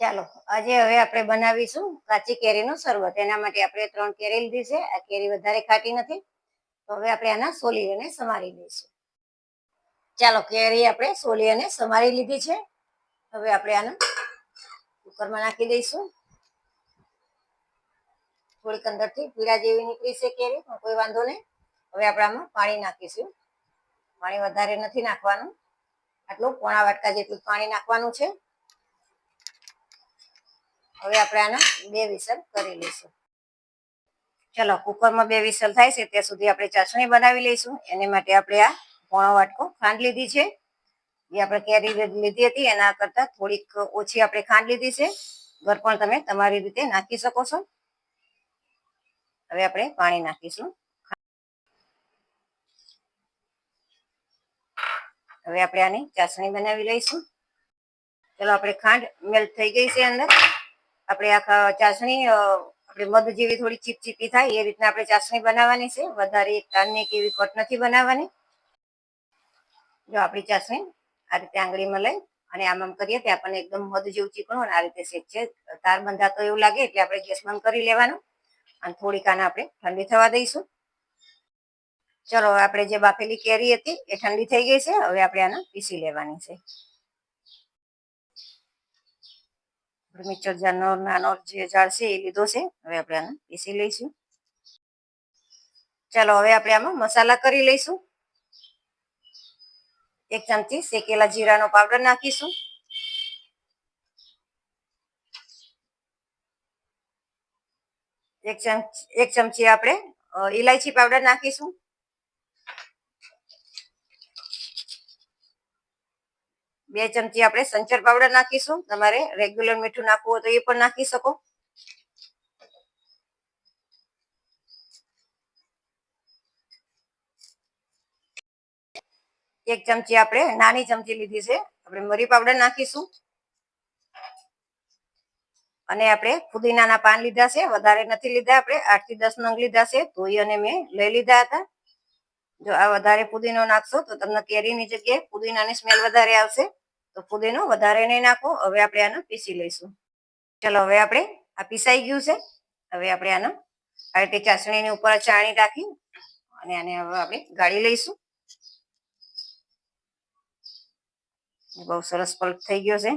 ચાલો, આજે હવે આપણે બનાવીશું કાચી કેરીનો શરબત. એના માટે આપણે ત્રણ કેરી લીધી છે. આ કેરી વધારે ખાટી નથી. તો હવે આપણે આના સોલી અને સમારી લઈશું. ચાલો, કેરી આપણે સોલી અને સમારી લીધી છે. હવે આપણે આને કુકરમાં નાખી દઈશું. થોડીક અંદરથી પીળા જેવી નીકળી છે કેરી, પણ કોઈ વાંધો નહીં. હવે આપણે આમાં પાણી નાખીશું. પાણી વધારે નથી નાખવાનું. આટલું પોણા વાટકા જેટલું પાણી નાખવાનું છે. હવે આપણે આના બે વિસલ કરી લઈશું. ચલો, કુકરમાં બે વિસલ થાય છે, ત્યાં સુધી આપણે ચાસણી બનાવી લઈશું. એની માટે આપણે આ પોણો વાટકો ખાંડ લીધી છે. જે આપણે કેરી લીધી હતી, એના કરતા થોડીક ઓછી આપણે ખાંડ લીધી છે. ઘર પણ તમે તમારી રીતે નાખી શકો છો. હવે આપણે પાણી નાખીશું. હવે આપણે આની ચાસણી બનાવી લઈશું. ચલો, આપણે ખાંડ મેલ્ટ થઈ ગઈ છે અંદર. આપણે આખા ચાસણી આપણે મધ જેવી થોડી ચીપચીપી થાય, એ રીતના આપણે ચાસણી બનાવવાની છે. વધારે તાનને કે એવી કટ નથી બનાવવાની. જો આપણી ચાસણી આ રીતે આંગળીમાં લઈ અને આમ આમ કરીએ ત્યાં આપણને એકદમ મધ જેવું ચીકણું અને આ રીતે શેક છે. તાર બંધાતો એવું લાગે એટલે આપણે ગેસ બંધ કરી લેવાનું. અને થોડીક આને આપણે ઠંડી થવા દઈશું. ચલો, આપણે જે બાફેલી કેરી હતી એ ઠંડી થઈ ગઈ છે. હવે આપણે આને પીસી લેવાની છે. મિક્સર જારનો નાનો જે જાર છે એ લીધો છે. હવે આપણે આને પીસી લઈશું. ચાલો હવે આપણે આમાં મસાલા કરી લઈશું. એક ચમચી શેકેલા જીરાનો પાવડર નાખીશું. એક ચમચી એક ચમચી આપણે ઇલાયચી પાવડર નાખીશું. બે ચમચી આપણે સંચર પાવડર નાખીશું. તમારે રેગ્યુલર મીઠું નાખવું હોય તો એ પણ નાખી શકો. એક ચમચી આપણે નાની ચમચી લીધી છે. આપણે મરી પાવડર નાખીશું. અને આપણે ફુદીનાના પાન લીધા છે. વધારે નથી લીધા. આપણે આઠથી દસ નંગ લીધા છે. ધોઈ અને મેં લઈ લીધા હતા. જો આ વધારે પુદીનો નાખશો તો તમને કેરીની જગ્યાએ પુદીનાની સ્મેલ વધારે આવશે. તો ફુદીનો વધારે નહીં નાખો. હવે આપણે આને પીસી લઈશું. ચલો હવે આપણે આ પીસાઈ ગયું છે. હવે આપણે આને આ રીતે ચાસણીની ઉપર ચાણી રાખી અને આને હવે આપણે ગાળી લઈશું. બહુ સરસ પલ્પ થઈ ગયો છે.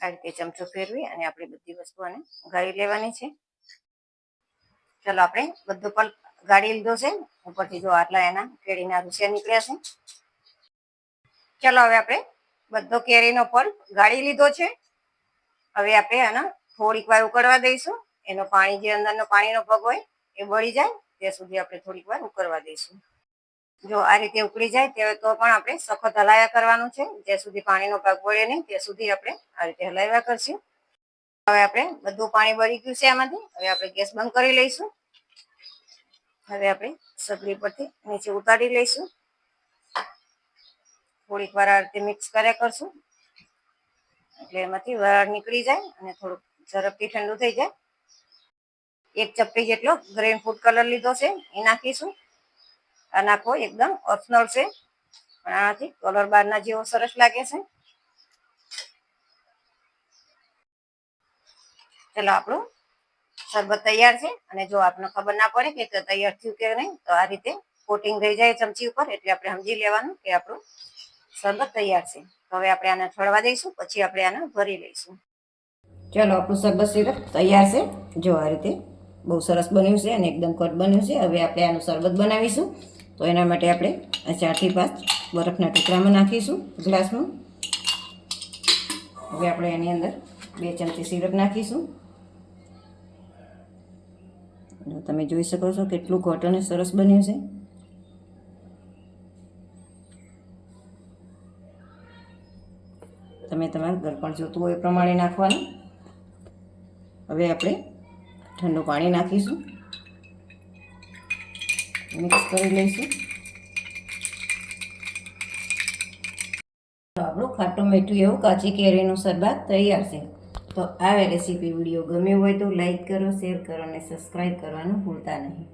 આ રીતે ચમચો ફેરવી અને આપણે બધી વસ્તુ આને ગાળી લેવાની છે. ચલો આપણે બધું પલ્પ ગાળી લીધો છે. ઉપરથી જો આટલા એના કેળીના રૂસિયા નીકળ્યા છે. ચલો હવે આપણે બધો કેરીનો પલ્પ ગાળી લીધો છે. હવે આપણે આના થોડીક વાર ઉકળવા દઈશું. એનો પાણી, જે અંદરનો પાણીનો પગ હોય એ બળી જાય, ત્યાં સુધી આપણે થોડીક વાર ઉકળવા દઈશું. જો આ રીતે ઉકળી જાય ત્યારે તો પણ આપણે સખત હલાવ્યા કરવાનું છે. જ્યાં સુધી પાણીનો પગ બળે નહીં, ત્યાં સુધી આપણે આ રીતે હલાવ્યા કરશું. હવે આપણે બધું પાણી બળી ગયું છે આમાંથી. હવે આપણે ગેસ બંધ કરી લઈશું. હવે આપણે સગડી પરથી નીચે ઉતારી લઈશું. થોડીક વાર આ રીતે મિક્સ કર્યા કરશું. એટલે એમાંથી વરાળ નીકળી જાય અને થોડુંક ઝડપથી ઠંડુ થઈ જાય. એક ચપટી જેટલો ગ્રીન ફૂડ કલર લીધો છે, એ નાખીશું. આ નાખવો એકદમ ઓપ્શનલ છે, પણ આનાથી કલર બહારના જેવો સરસ લાગે છે. ચલો, આપણું શરબત તૈયાર છે, અને જો આપને ખબર ના પડે કે તૈયાર થયું કે નહીં, તો આ રીતે કોટિંગ થઈ જાય ચમચી ઉપર, એટલે આપણે સમજી લેવાનું કે આપણું શરબત તૈયાર છે. હવે આપણે આને છોડવા દઈશું, પછી આપણે આને ભરી લઈશું. ચલો, આપણું શરબત સિરપ તૈયાર છે. જો આ રીતે બહુ સરસ બન્યું છે અને એકદમ કટ બન્યું છે, હવે આપણે આનું શરબત બનાવીશું. તો એના માટે આપણે ચારથી પાંચ બરફના ટુકડામાં નાખીશું ગ્લાસમાં. હવે આપણે એની અંદર બે ચમચી સિરપ નાખીશું. તમે જોઈ શકો છો કેટલું ઘટ અને સરસ બન્યું છે. તમે તમારું ગળપણ જોતું હોય એ પ્રમાણે નાખવાનું. હવે આપણે ઠંડુ પાણી નાખીશું. મિક્સ કરી લઈશું. આપણું ખાટું મીઠું એવું કાચી કેરીનું શરબત તૈયાર છે. તો આ રેસીપી વીડિયો ગમ્યો હોય તો લાઈક કરો, શેર કરો અને સબસ્ક્રાઈબ કરવાનું ભૂલતા નહીં.